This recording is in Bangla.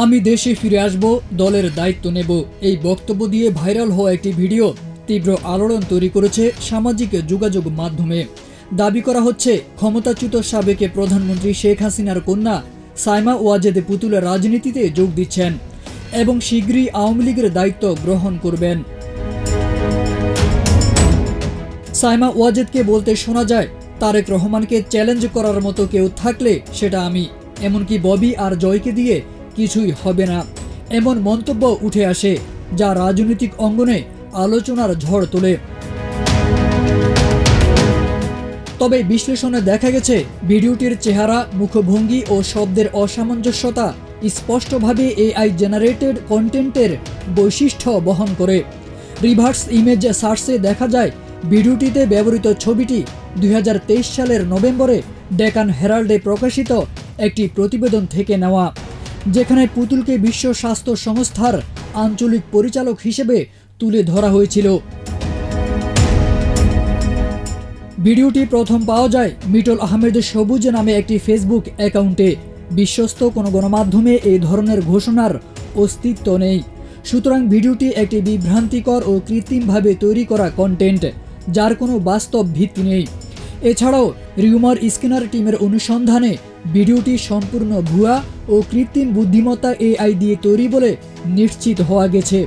আমি দেশে ফিরে আসব, দলের দায়িত্ব নেব। এই বক্তব্য দিয়ে ভাইরাল হওয়া একটি ভিডিও তীব্র আলোড়ন তৈরি করেছে সামাজিক যোগাযোগ মাধ্যমে। দাবি করা হচ্ছে, ক্ষমতাচ্যুত সাবেক প্রধানমন্ত্রী শেখ হাসিনার কন্যা সাইমা ওয়াজেদ পুতুল রাজনীতিতে যোগ দিচ্ছেন এবং শীঘ্রই আওয়ামী লীগের দায়িত্ব গ্রহণ করবেন। সাইমা ওয়াজেদকে বলতে শোনা যায়, তারেক রহমানকে চ্যালেঞ্জ করার মতো কেউ থাকলে সেটা আমি। এমনকি ববি আর জয়কে দিয়ে কিছুই হবে না। এমন মন্তব্য উঠে আসে, যা রাজনৈতিক অঙ্গনে আলোচনার ঝড় তোলে। তবে বিশ্লেষণে দেখা গেছে, ভিডিওটির চেহারা, মুখভঙ্গি ও শব্দের অসামঞ্জস্যতা স্পষ্টভাবে এআই জেনারেটেড কন্টেন্টের বৈশিষ্ট্য বহন করে। রিভার্স ইমেজ সার্চে দেখা যায়, ভিডিওটিতে ব্যবহৃত ছবিটি দু হাজার তেইশ সালের নভেম্বরে ডেকান হেরাল্ডে প্রকাশিত একটি প্রতিবেদন থেকে নেওয়া। যেখানে পুতুলকে বিশ্ব স্বাস্থ্য সংস্থার আঞ্চলিক পরিচালক হিসেবে তুলে ধরা হয়েছিল। ভিডিওটি প্রথম পাওয়া যায় মিটল আহমেদ সবুজ নামে একটি ফেসবুক অ্যাকাউন্টে। বিশ্বস্ত কোনো গণমাধ্যমে এই ধরনের ঘোষণার অস্তিত্ব নেই। সুতরাং ভিডিওটি একটি বিভ্রান্তিকর ও কৃত্রিমভাবে তৈরি করা কন্টেন্ট যার কোনো বাস্তব ভিত্তি নেই। এছাড়াও, রিউমার স্কিনার টিমের অনুসন্ধানে ভিডিওটি সম্পূর্ণ ভুয়া ও কৃত্রিম বুদ্ধিমত্তা এআই দিয়ে তৈরি বলে নিশ্চিত হওয়া গেছে।